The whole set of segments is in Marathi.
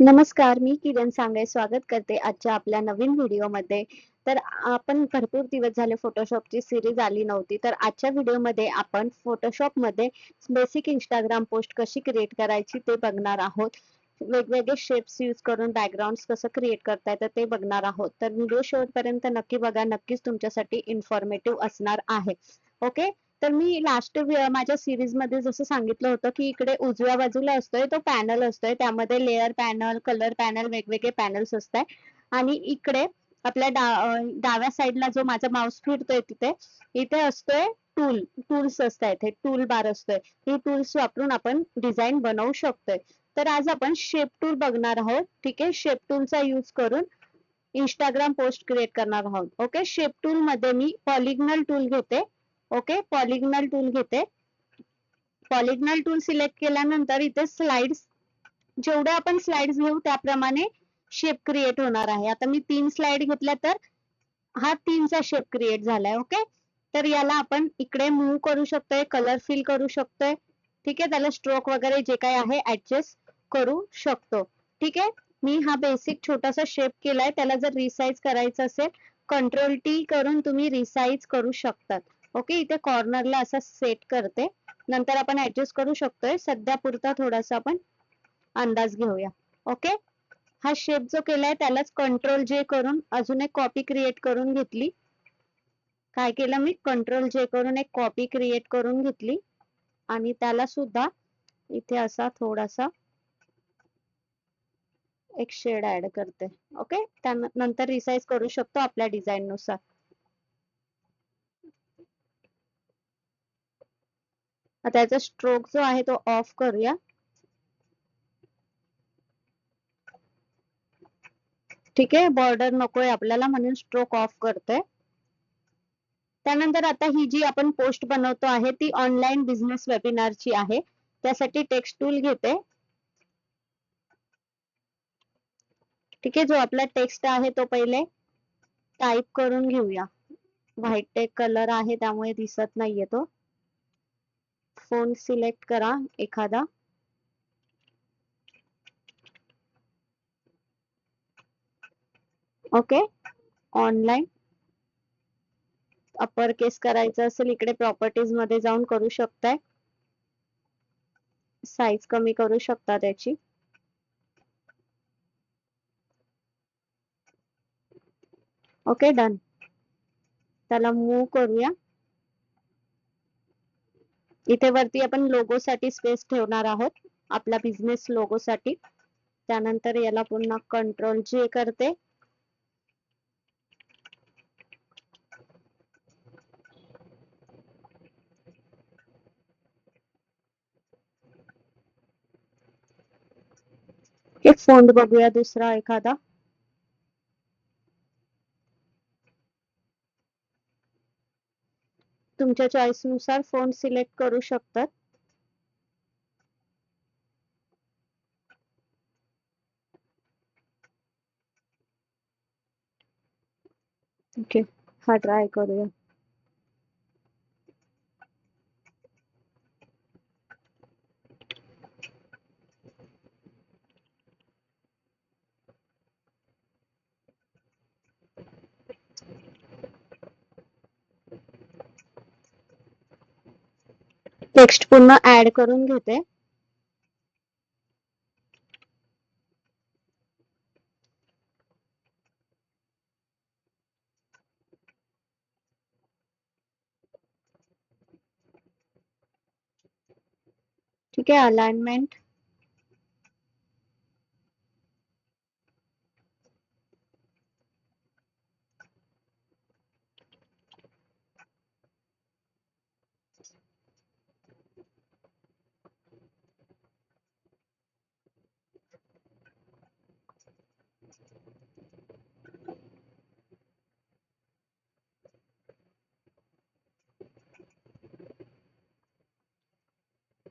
नमस्कार मी किरण सांगळे स्वागत करते आजच्या आपल्या नवीन व्हिडिओमध्ये तर आपण भरपूर दिवस झाले फोटोशॉपची सिरीज आली नव्हती. तर आजच्या व्हिडिओमध्ये आपण फोटोशॉपमध्ये बेसिक इंस्टाग्राम पोस्ट कशी क्रिएट करायची ते बघणार आहोत. वेगवेगळे शेप्स यूज करून बॅकग्राऊंड कसं क्रिएट करता येतं ते बघणार आहोत. तर व्हिडिओ शेवटपर्यंत नक्की बघा. नक्कीच तुमच्यासाठी इन्फॉर्मेटिव्ह असणार आहे. ओके तर मी लास्ट माझ्या सिरीजमध्ये जसं सांगितलं होतं की इकडे उजव्या बाजूला असतोय तो पॅनल असतोय. त्यामध्ये लेअर पॅनल कलर पॅनल वेगवेगळे पॅनल्स असतात. आणि इकडे आपल्या डाव्या साईडला जो माझा माउस फिरतोय तिथे इथे असतोय टूल टूल्स असतात इथे टूल बार असतोय. ही टूल्स वापरून आपण डिझाईन बनवू शकतोय. तर आज आपण शेप टूल बघणार आहोत. ठीक आहे? शेप टूलचा यूज करून इंस्टाग्राम पोस्ट क्रिएट करणार आहोत. ओके शेप टूल मध्ये मी पॉलिग्नल टूल घेते. ओके पॉलिग्नल टूल घेते. पॉलिग्नल टूल सिलेक्ट केल्यानंतर इथे स्लाइड्स जेवढे आपण स्लाइड्स घेऊ त्याप्रमाणे शेप क्रिएट होणार आहे. आता मी तीन स्लाइड घेतल्या तर हा तीनचा शेप क्रिएट झालाय. ओके तर याला आपण इकडे मूव्ह करू शकतोय कलर फिल करू शकतोय. ठीक आहे? त्याला स्ट्रोक वगैरे जे काही आहे ऍडजस्ट करू शकतो. ठीक आहे? मी हा बेसिक छोटासा शेप केलाय. त्याला जर रिसाइज करायचं असेल कंट्रोल टी करून तुम्ही रिसाईज करू शकतात. ओके इथे कॉर्नरला असा सेट करते. नंतर आपण ऍडजस्ट करू शकतोय. सध्या पुरता थोडासा आपण अंदाज घेऊया. ओके हा शेप जो केलाय त्यालाच कंट्रोल जे करून अजून एक कॉपी क्रिएट करून घेतली. काय केलं मी? कंट्रोल जे करून एक कॉपी क्रिएट करून घेतली. आणि त्याला सुद्धा इथे असा थोडासा एक शेड ऍड करते. ओके त्यानंतर रिसाईज करू शकतो आपल्या डिझाईन नुसार. आता याचा स्ट्रोक जो आहे तो ऑफ करूया. ठीक आहे? बॉर्डर नकोय आपल्याला म्हणून स्ट्रोक ऑफ करतोय. त्यानंतर आता ही जी आपण पोस्ट बनवतो आहे ती ऑनलाईन बिझनेस वेबिनारची आहे. त्यासाठी टेक्स्ट टूल घेते. ठीक आहे? जो आपला टेक्स्ट आहे तो पहिले टाईप करून घेऊया. व्हाईट टेक कलर आहे त्यामुळे दिसत नाहीये तो. फोन सिलेक्ट करा एखादा. ओके ऑनलाईन अपर केस करायचं असेल इकडे प्रॉपर्टीजमध्ये जाऊन करू शकताय. साईज कमी करू शकता त्याची. ओके डन त्याला मूव करूया. इथे वरती आपण लोगो साठी स्पेस ठेवणार आहोत. आपला बिझनेस लोगो साठी त्यानंतर याला पुन्हा कंट्रोल जे करते. एक फोन बघूया दुसरा एखादा. तुमच्या चॉईसनुसार फोन सिलेक्ट करू शकतात. ओके हा ट्राय करूया. टेक्स्ट पुन्हा ऍड करून घेते. ठीक आहे अलाइनमेंट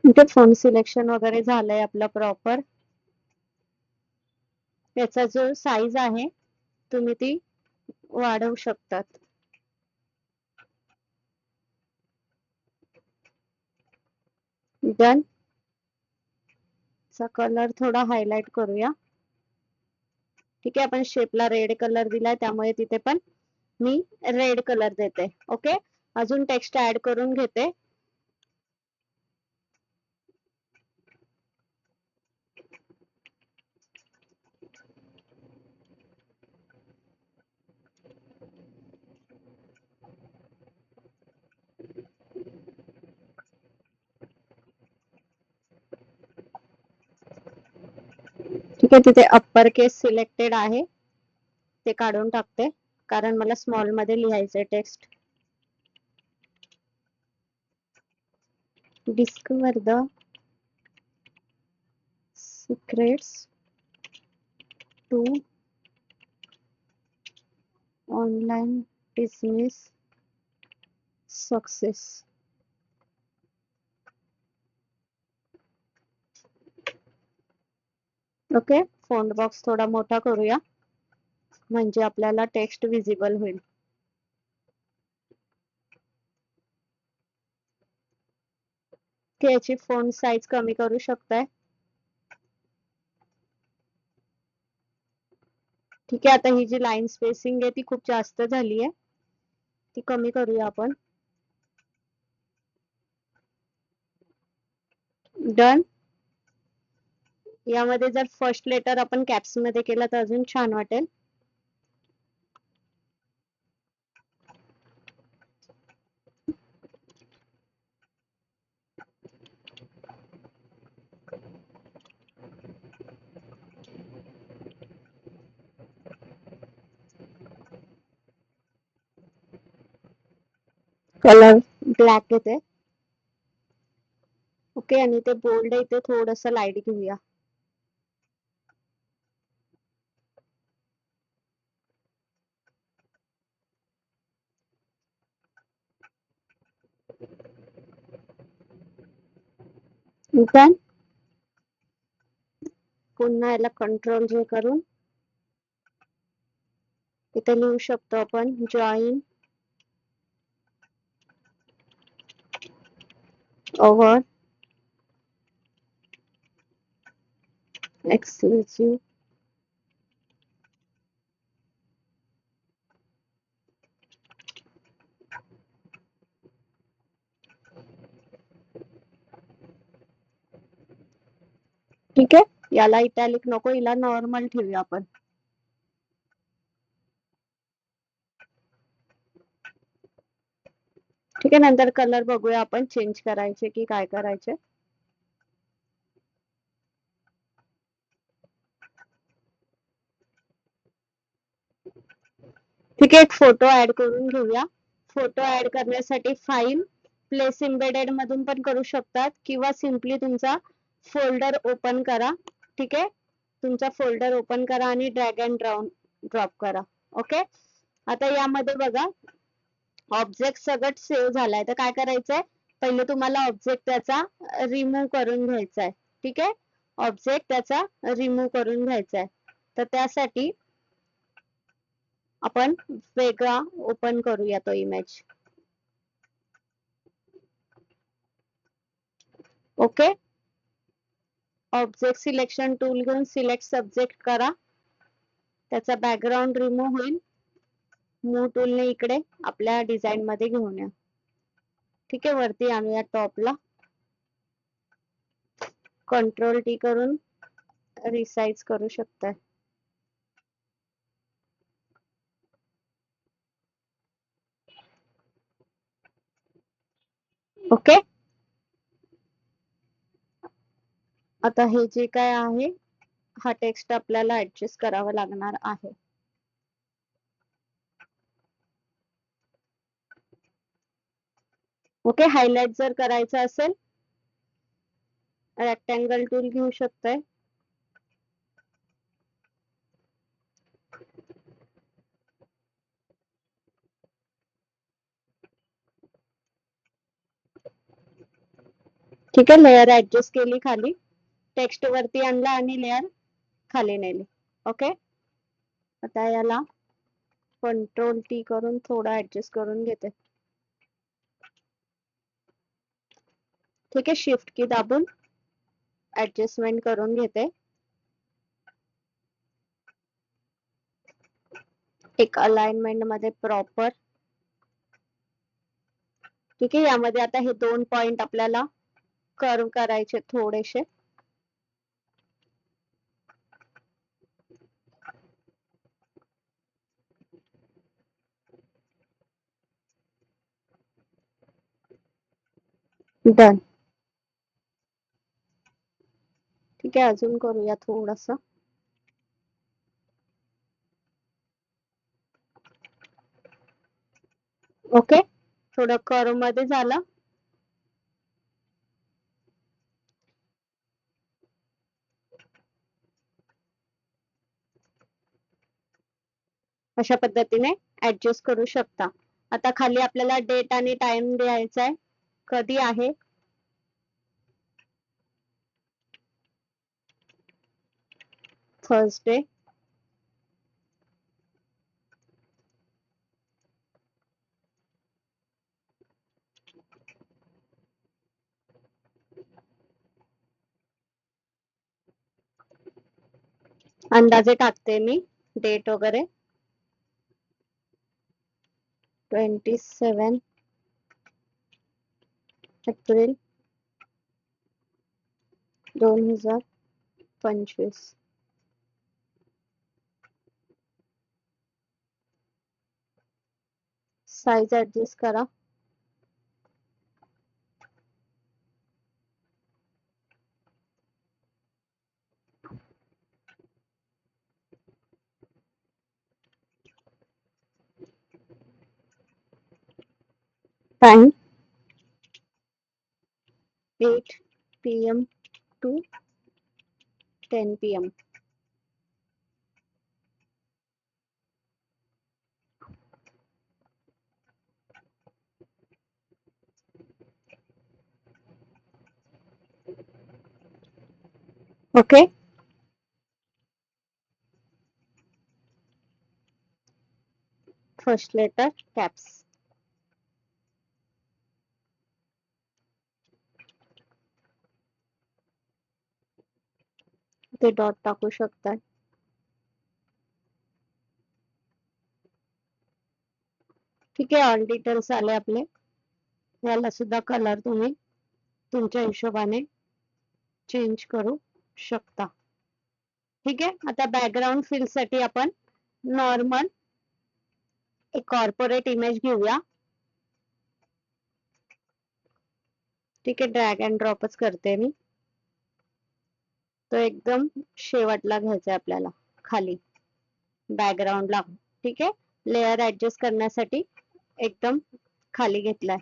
इथे फोन सिलेक्शन वगैरे झालंय आपलं प्रॉपर त्याचा जो साईज आहे तुम्ही ती वाढवू शकतात. डन चा कलर थोडा हायलाइट करूया. ठीक आहे आपण शेपला रेड कलर दिलाय त्यामुळे तिथे पण मी रेड कलर देते. ओके अजून टेक्स्ट ऍड करून घेते. ठीक आहे तिथे अप्पर केस सिलेक्टेड आहे. ते काढून टाकते. कारण मला स्मॉलमध्ये लिहायचंय text discover the secrets to online business success okay font box थोडा मोठा करूया. म्हणजे आपल्याला टेक्स्ट विजिबल होईल. याची फोन साईज कमी करू शकताय. ठीक आहे आता ही जी लाईन स्पेसिंग आहे ती खूप जास्त झाली आहे ती कमी करूया आपण. डन यामध्ये जर फर्स्ट लेटर आपण कॅप्समध्ये केला तर अजून छान वाटेल. कलर ब्लॅक येते. ओके आणि ते बोल्ड आहे ते थोडस लाइट घेऊया. डन पुन्हा याला कंट्रोल जे करून इथे लिहू शकतो आपण जॉईन ओव्हर exclusive ठीक आहे? याला इटॅलिक नको हिला नॉर्मल ठेवूया आपण. ठीक आहे नंतर कलर बघूया आपण चेंज करायचे की काय करायचे. ठीक आहे एक फोटो ऍड करून घेऊया. फोटो ऍड करण्यासाठी फाईल प्लेस इम्बेडेड मधून पण करू शकतात किंवा सिम्पली तुमचा फोल्डर ओपन करा. ठीक आहे? तुमचा फोल्डर ओपन करा आणि ड्रॅग अँड ड्रॉप ड्रॉप करा. ओके आता यामध्ये बघा. ऑब्जेक्ट सगळं सेव्ह झालाय. तर काय करायचंय? पहिले तुम्हाला ऑब्जेक्ट त्याचा रिमूव्ह करून घ्यायचा आहे ठीक आहे? ऑब्जेक्ट त्याचा रिमूव्ह करून घ्यायचा आहे तर त्यासाठी आपण वेगळा ओपन करूया तो image okay object selection tool घेऊन सिलेक्ट सब्जेक्ट करा. त्याचा बॅकग्राऊंड रिमूव्ह होईल. मूव टूलने इकडे आपल्या डिझाईन मध्ये घेऊन या. ठीक आहे वरती आणूया टॉपला कंट्रोल टी करून रिसाइज करू शकताय. ओके आता हे जे काय आहे हा टेक्स्ट आपल्याला ऍडजस्ट करावा लागणार आहे. ओके हायलाइट जर करायचं असेल रेक्टँगल टूल घेऊ शकताय. ठीक आहे लेअर ऍडजस्ट केली खाली. टेक्स्ट वरती आणला आणि लेअर खाली नेली. ओके आता याला कंट्रोल टी करून थोडा ऍडजस्ट करून घेते. ठीक आहे? शिफ्ट की दाबून ऍडजस्टमेंट करून घेते. एक अलाइनमेंटमध्ये प्रॉपर ठीक आहे? यामध्ये आता हे दोन पॉइंट आपल्याला कर्व करायचे थोडेसे. डन. ठीक आहे अजून करूया थोडस. ओके थोडं कर्वमध्ये झालं. अशा पद्धतीने ऍडजस्ट करू शकता. आता खाली आपल्याला डेट आणि टाइम द्यायचा आहे. कधी आहे? थर्सडे अंदाजे टाकते मी डेट वगैरे. ट्वेंटी सेवन एप्रिल दोन हजार पंचवीस. साईज ऍडजस्ट करा. Time. 8 p.m. to 10 p.m. Okay. First letter caps. ते डॉट टाकू शकतात. ठीक आहे ऑल डिटेल्स आले आपले. याला सुद्धा कलर तुम्ही तुमच्या हिशोबाने चेंज करू शकता. ठीक आहे आता बॅकग्राऊंड फिलसाठी आपण नॉर्मल एक कॉर्पोरेट इमेज घेऊया. ठीक आहे ड्रॅग अँड ड्रॉपच करते मी. तो एकदम शेवटला घ्यायचा आपल्याला खाली. बॅकग्राऊंडला ठीक आहे? लेअर ऍडजस्ट करण्यासाठी एकदम खाली घेतलाय.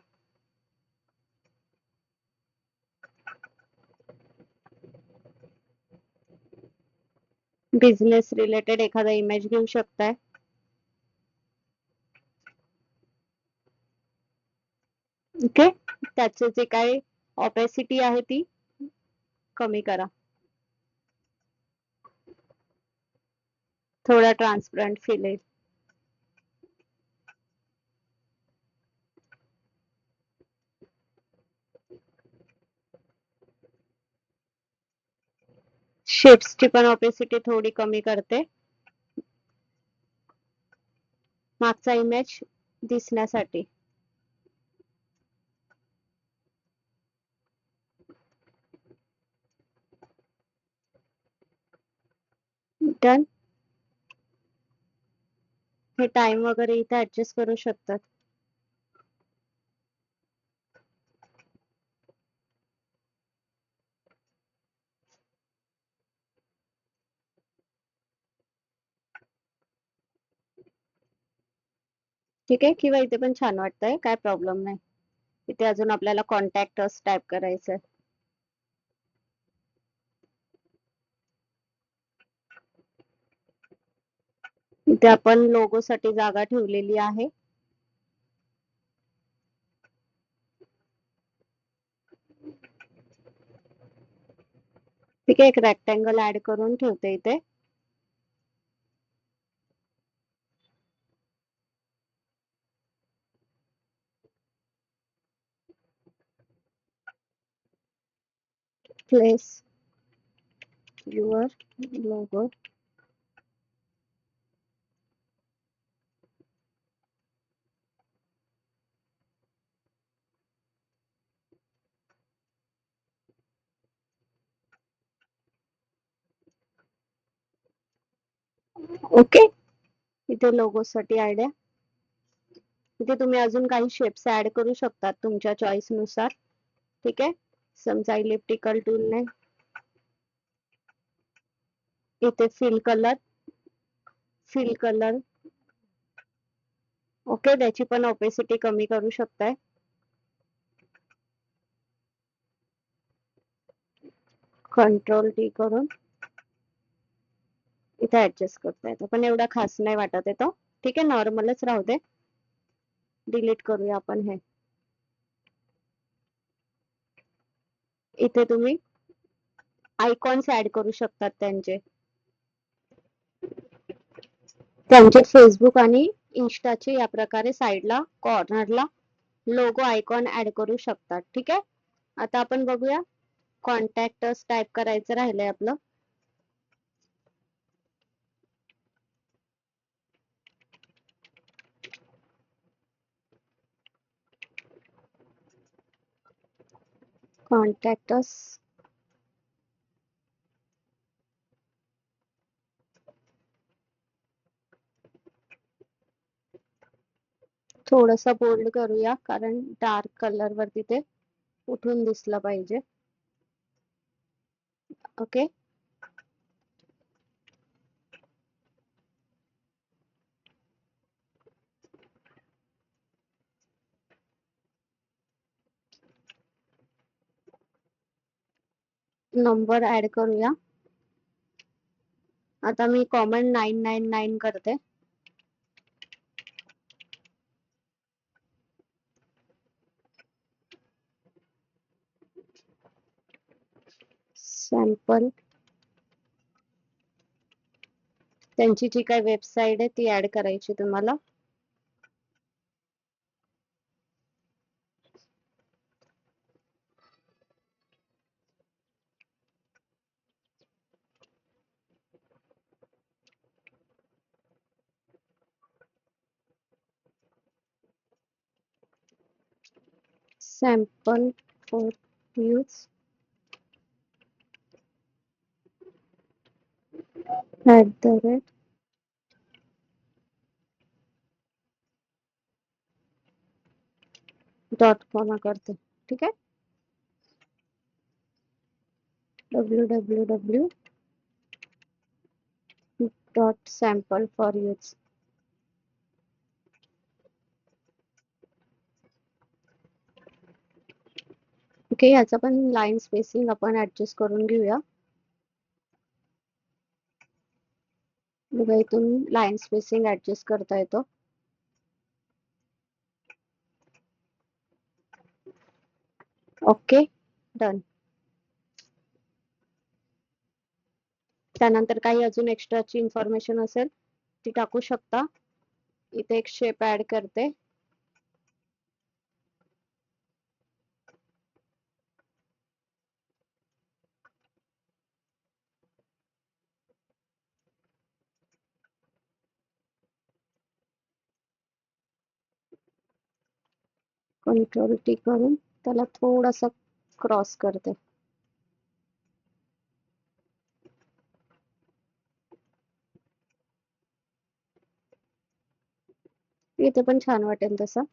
बिझनेस रिलेटेड एखादा इमेज घेऊ शकताय. ओके त्याचे जे काही ऑपेसिटी आहे ती कमी करा. थोडा ट्रान्सपरंट फील येईल शेप्सची पण ऑपेसिटी थोडी कमी करते। मागचा इमेज दिसण्यासाठी। डन हे टाइम वगैरे इथे ऍडजस्ट करू शकतात. ठीक आहे? किंवा इथे पण छान वाटतंय. काय प्रॉब्लेम नाही. इथे अजून आपल्याला कॉन्टॅक्ट टाईप करायचं आहे इथे आपण लोगो साठी जागा ठेवलेली आहे. ठीक आहे एक रेक्टँगल ऍड करून ठेवते इथे. Place your logo. ओके इथे लोगो साठी आयडिया इथे तुम्ही अजून काही शेप्स ऍड करू शकतात तुमच्या चॉईस नुसार. ठीक आहे? समजा इलेक्ट्रिकल टूलने इथे fill colour fill colour okay opacity कमी करू शकताय. कंट्रोल टी करून. इथे ऍडजस्ट करता येतो. पण एवढा खास नाही वाटत येतो ठीक आहे नॉर्मलच राहू दे. डिलीट करूया आपण हे. इथे तुम्ही आयकॉन्स ऍड करू शकतात त्यांचे. त्यांचे फेसबुक आणि इन्स्टाचे या प्रकारे साईडला कॉर्नरला लोगो आयकॉन ऍड करू शकतात. ठीक आहे? आता आपण बघूया. कॉन्टॅक्ट टाईप करायचं राहिलंय आपलं. कॉन्टॅक्टस थोडस बोल्ड करूया कारण डार्क कलर वरती ते उठून दिसलं पाहिजे. ओके नंबर ऍड करूया. आता मी कॉमन नाईन नाईन नाईन करते. सॅम्पल त्यांची जी काही वेबसाईट आहे ती ऍड करायची तुम्हाला. Sample for use. At the rate. Dot comma करते ठीक है? W W W dot sample for use okay याचा पण लाईन स्पेसिंग आपण ऍडजस्ट करून घेऊया. बघा इथून लाईन स्पेसिंग ऍडजस्ट करता येतो. ओके डन त्यानंतर काही अजून एक्स्ट्राची इन्फॉर्मेशन असेल ती टाकू शकता. इथे एक शेप ऍड करते. कंट्रोल टी करून त्याला थोडासा क्रॉस करते. इथे पण छान वाटेल तसं.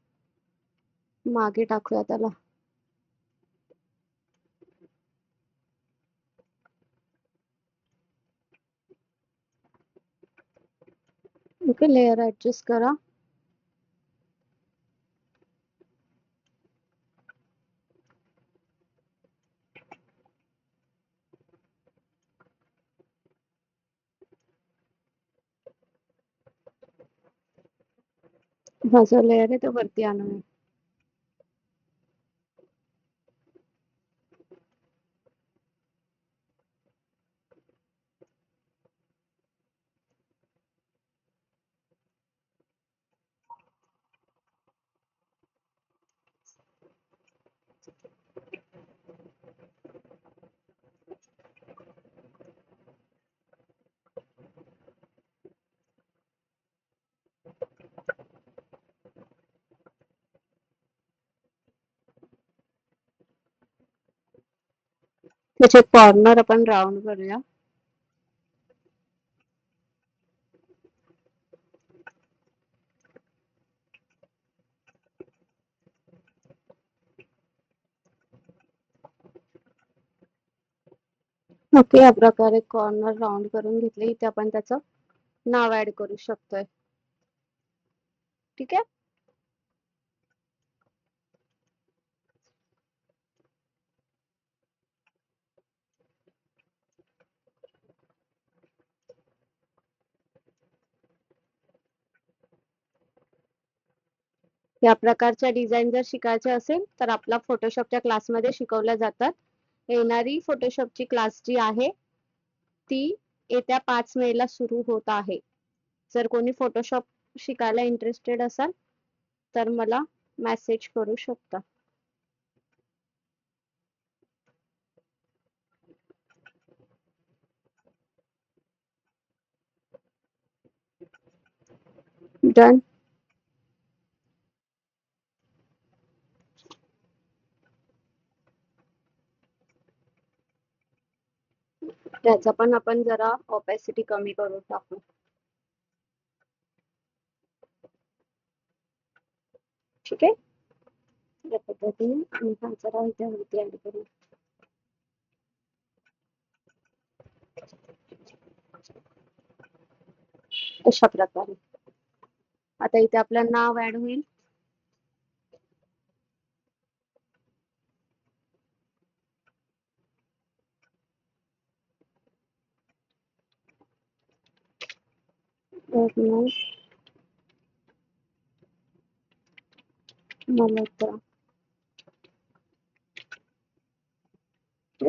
मागे टाकूया त्याला. ओके लेअर ऍडजस्ट करा. हा जो लेअर तो वरती आणून. त्याचे कॉर्नर आपण राऊंड करूया. ओके या प्रकारे कॉर्नर राऊंड करून घेतले. इथे आपण त्याचं नाव ऍड करू शकतोय. ठीक आहे? या प्रकारच्या डिझाईन जर शिकायचे असेल तर आपला फोटोशॉपच्या क्लासमध्ये शिकवल्या जातात. येणारी फोटोशॉपची क्लास जी आहे ती येत्या पाच मेला सुरू होत आहे. जर कोणी फोटोशॉप शिकायला इंटरेस्टेड असाल तर मला मेसेज करू शकता. डन त्याचा पण आपण जरा ऑपॅसिटी कमी करून टाकू. ठीक आहे? या पद्धतीने आम्ही हा जरा इथे वरती ऍड करू. अशा प्रकारे. आता इथे आपलं नाव ऍड होईल. Ernesto Maleta. ¿Sí?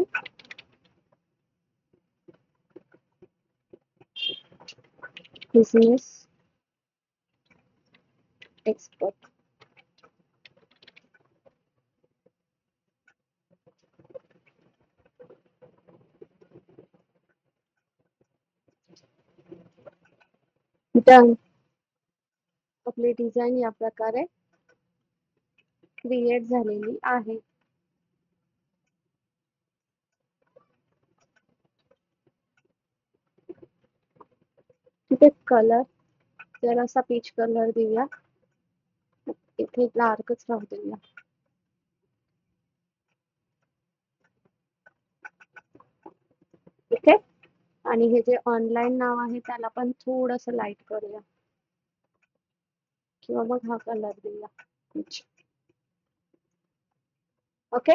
Business Export. Done आपली डिझाईन या प्रकारे क्रिएट झालेली आहे. तिथे कलर जरासा पीच कलर देऊया. इथे डार्कच राहू देऊया ठीक आहे आणि हे जे ऑनलाईन नाव आहे त्याला पण थोडस लाइट करूया. किंवा मग हा कलर देऊया. ओके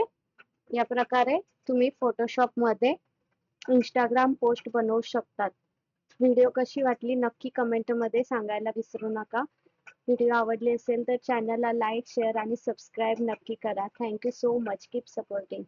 या प्रकारे तुम्ही फोटोशॉपमध्ये इंस्टाग्राम पोस्ट बनवू शकतात. व्हिडिओ कशी वाटली नक्की कमेंटमध्ये सांगायला विसरू नका. व्हिडिओ आवडली असेल तर चॅनलला लाईक शेअर आणि सबस्क्राईब नक्की करा. Thank you so much keep supporting